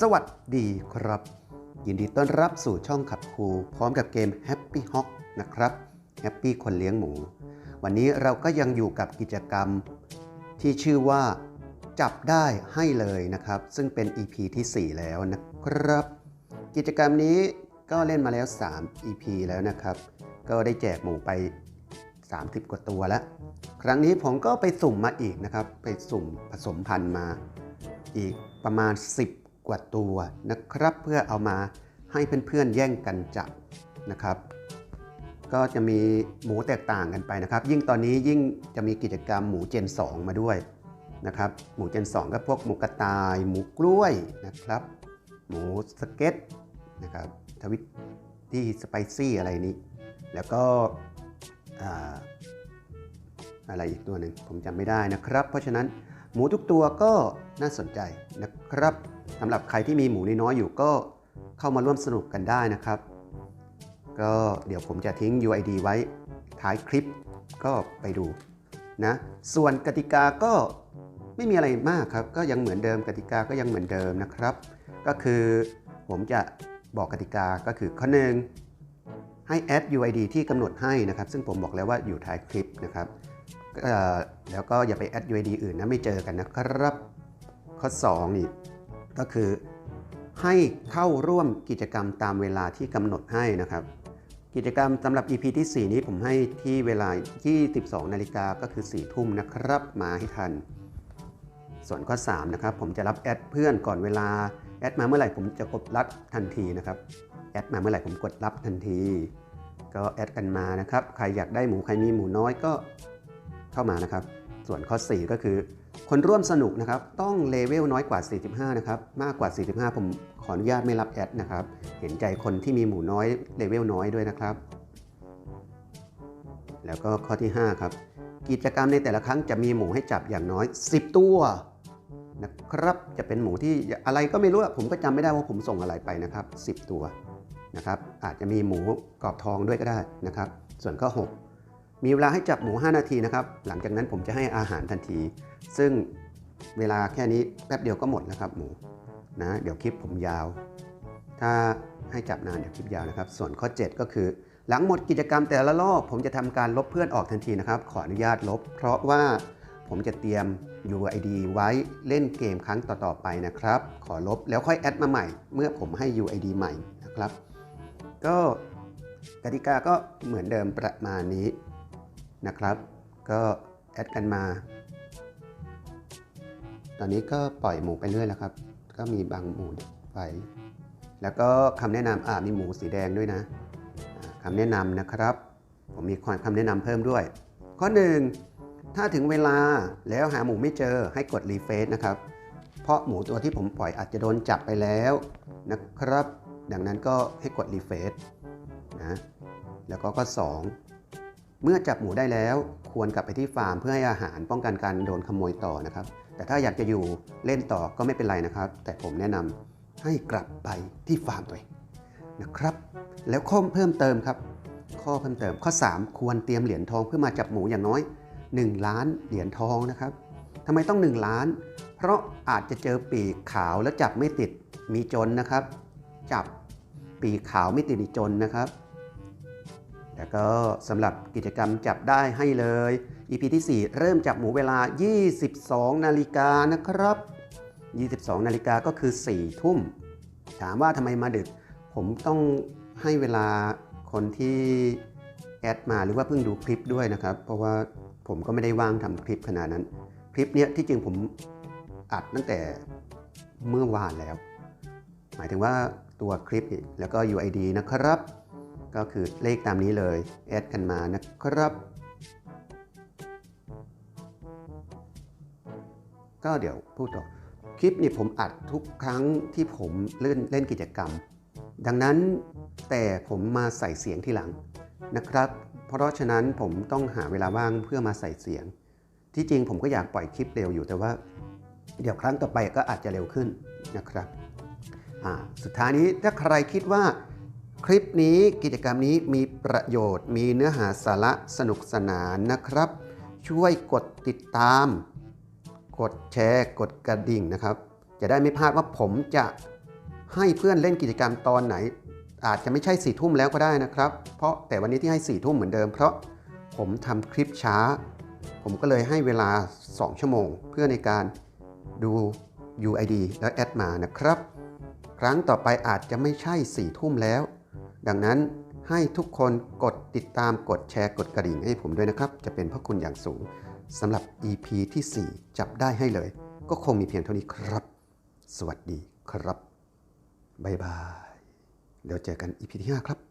สวัสดีครับ ยินดีต้อนรับสู่ช่องขับครูพร้อมกับเกม Happy Hawk นะครับ Happy คนเลี้ยงหมู วันนี้เราก็ยังอยู่กับกิจกรรมที่ชื่อว่าจับได้ให้เลยนะครับ ซึ่งเป็น EP ที่ 4 แล้วนะครับ กิจกรรมนี้ก็เล่นมาแล้ว 3 EP แล้วนะครับ ก็ได้แจกหมูไป 30 กว่าตัวแล้ว ครั้งนี้ผมก็ไปสุ่มมาอีกนะครับ ไปสุ่มผสมพันธุ์มาอีกประมาณ 10 กว่าตัวนะครับ เพื่อเอามาให้เพื่อนๆแย่งกันจับนะครับ ก็จะมีหมูแตกต่างกันไปนะครับ ยิ่งตอนนี้ยิ่งจะมีกิจกรรมหมูเจน 2 มาด้วยนะครับ หมูเจน 2 ก็พวกหมูกระต่าย หมูกล้วยนะครับ หมูสเก็ตนะครับทวิตที่สไปซี่อะไรนี้ แล้วก็ออะไรอีกตัวหนึ่งผมจำไม่ได้นะครับ เพราะฉะนั้น หมูทุกตัวก็น่าสนใจนะครับสำหรับใครที่มีหมูน้อยๆอยู่ก็เข้ามาร่วมสนุกกันได้นะครับ ก็เดี๋ยวผมจะทิ้ง UID ไว้ท้ายคลิปก็ไปดูนะส่วนกติกาก็ไม่มีอะไรมากครับ ก็ยังเหมือนเดิมกติกาก็ยังเหมือนเดิมนะครับ ก็คือผมจะบอกกติกาก็คือข้อหนึ่งให้แอด UID ที่กำหนดให้นะครับ ซึ่งผมบอกแล้วว่าอยู่ท้ายคลิปนะครับ แล้วก็อย่าไปแอด UID อื่นนะไม่เจอกันนะครับ ข้อ2นี่ก็คือให้เข้าร่วมกิจกรรมตามเวลาที่กำหนดให้นะครับ กิจกรรมสำหรับ EP ที่ 4 นี้ผมให้ที่เวลา 22 นาฬิกาก็คือ 4 ทุ่มนะครับ มาให้ทัน ส่วนข้อ 3 นะครับ ผมจะรับแอดเพื่อนก่อนเวลา แอดมาเมื่อไหร่ผมจะกดรับทันทีนะครับ แอดมาเมื่อไหร่ผมกดรับทันที ก็แอดกันมานะครับ ใครอยากได้หมูใครมีหมูน้อยก็ เข้ามานะครับ ส่วนข้อ 4 ก็คือ คนร่วมสนุกนะครับ ต้องเลเวลน้อยกว่า 45 นะครับ มากกว่า 45 ผมขออนุญาตไม่รับแอดนะครับ เห็นใจคนที่มีหมูน้อยเลเวลน้อยด้วยนะครับ แล้วก็ข้อที่ 5 ครับ กิจกรรมในแต่ละครั้งจะมีหมูให้จับอย่างน้อย 10 ตัวนะครับจะเป็นหมูที่อะไรก็ไม่รู้ผมก็จำไม่ได้ว่าผมส่งอะไรไปนะครับ 10 ตัวนะครับ อาจจะมีหมูกรอบทองด้วยก็ได้นะครับ ส่วนข้อ6 มีเวลาให้จับหมู 5 นาทีนะครับ หลังจากนั้นผมจะให้อาหารทันที ซึ่งเวลาแค่นี้แป๊บเดียวก็หมดแล้วครับหมูนะเดี๋ยวคลิปผมยาว ถ้าให้จับนานเดี๋ยวคลิปยาวนะครับ ส่วนข้อ 7 ก็คือ หลังหมดกิจกรรมแต่ละรอบผมจะทำการลบเพื่อนออกทันทีนะครับ ขออนุญาตลบ เพราะว่าผมจะเตรียม UID ไว้เล่นเกมครั้งต่อๆไปนะครับ ขอลบแล้วค่อยแอดมาใหม่ เมื่อผมให้ UID ใหม่นะครับ ก็กติกาก็เหมือนเดิมประมาณนี้ นะครับ ก็แอดกันมา ตอนนี้ก็ปล่อยหมูไปเรื่อยแล้วครับ ก็มีบางหมูไป แล้วก็คำแนะนำอ่ามีหมูสีแดงด้วยนะอ่าคำแนะนำนะครับ ผมมีคำแนะนำเพิ่มด้วย ข้อ1ถ้าถึงเวลาแล้วหาหมูไม่เจอให้กดรีเฟซนะครับ เพราะหมูตัวที่ผมปล่อยอาจจะโดนจับไปแล้วนะครับ ดังนั้นก็ให้กดรีเฟซนะ แล้วก็ข้อ2 เมื่อจับหมูได้แล้วควรกลับไปที่ฟาร์มเพื่อให้อาหารป้องกันการโดนขโมยต่อนะครับ แต่ถ้าอยากจะอยู่เล่นต่อก็ไม่เป็นไรนะครับ แต่ผมแนะนำให้กลับไปที่ฟาร์มตัวเองนะครับ แล้วข้อเพิ่มเติมครับ ข้อเพิ่มเติมข้อ 3 ควรเตรียมเหรียญทองเพื่อมาจับหมูอย่างน้อย 1 ล้านเหรียญทองนะครับทำไมต้อง 1 ล้าน เพราะอาจจะเจอปีกขาวแล้วจับไม่ติดมีจนนะครับ จับปีกขาวไม่ติดมีจนนะครับ แล้วก็สำหรับกิจกรรมจับได้ให้เลย EP ที่ 4 เริ่มจับหมูเวลา 22 นาฬิกานะครับ 22 นาฬิกาก็คือ 4 ทุ่ม ถามว่าทำไมมาดึก ผมต้องให้เวลาคนที่แอดมาหรือว่าเพิ่งดูคลิปด้วยนะครับ เพราะว่าผมก็ไม่ได้ว่างทำคลิปขนาดนั้น คลิปเนี้ยที่จริงผมอัดตั้งแต่เมื่อวานแล้ว หมายถึงว่าตัวคลิปแล้วก็ UID นะครับ ก็คือเลขตามนี้เลยแอดกันมานะครับ ก็เดี๋ยวพูดต่อคลิปนี่ผมอัดทุกครั้งที่ผมเล่นเล่นกิจกรรม ดังนั้นแต่ผมมาใส่เสียงทีหลังนะครับ เพราะฉะนั้นผมต้องหาเวลาว่างเพื่อมาใส่เสียง ที่จริงผมก็อยากปล่อยคลิปเร็วอยู่แต่ว่า เดี๋ยวครั้งต่อไปก็อาจจะเร็วขึ้นนะครับอ่าสุดท้ายนี้ถ้าใครคิดว่า คลิปนี้กิจกรรมนี้มีประโยชน์ มีเนื้อหาสาระสนุกสนานนะครับ ช่วยกดติดตาม กดแชร์ กดกระดิ่งนะครับ จะได้ไม่พลาดว่าผมจะให้เพื่อนเล่นกิจกรรมตอนไหน อาจจะไม่ใช่4ี่ทุ่มแล้วก็ได้นะครับ เพราะแต่วันนี้ที่ให้4ี่ทุ่มเหมือนเดิม เพราะผมทำคลิปช้า ผมก็เลยให้เวลา 2 ชั่วโมง เพื่อในการดู UID แล้วแอดมานะครับ ครั้งต่อไปอาจจะไม่ใช่4ี่ทุ่มแล้ว ดังนั้นให้ทุกคนกดติดตามกดแชร์กดกระดิ่งให้ผมด้วยนะครับ จะเป็นพระคุณอย่างสูงสำหรับ EP ที่ 4 จับได้ให้เลย ก็คงมีเพียงเท่านี้ครับ สวัสดีครับ บ๊ายบาย เดี๋ยวเจอกัน EP ที่ 5 ครับ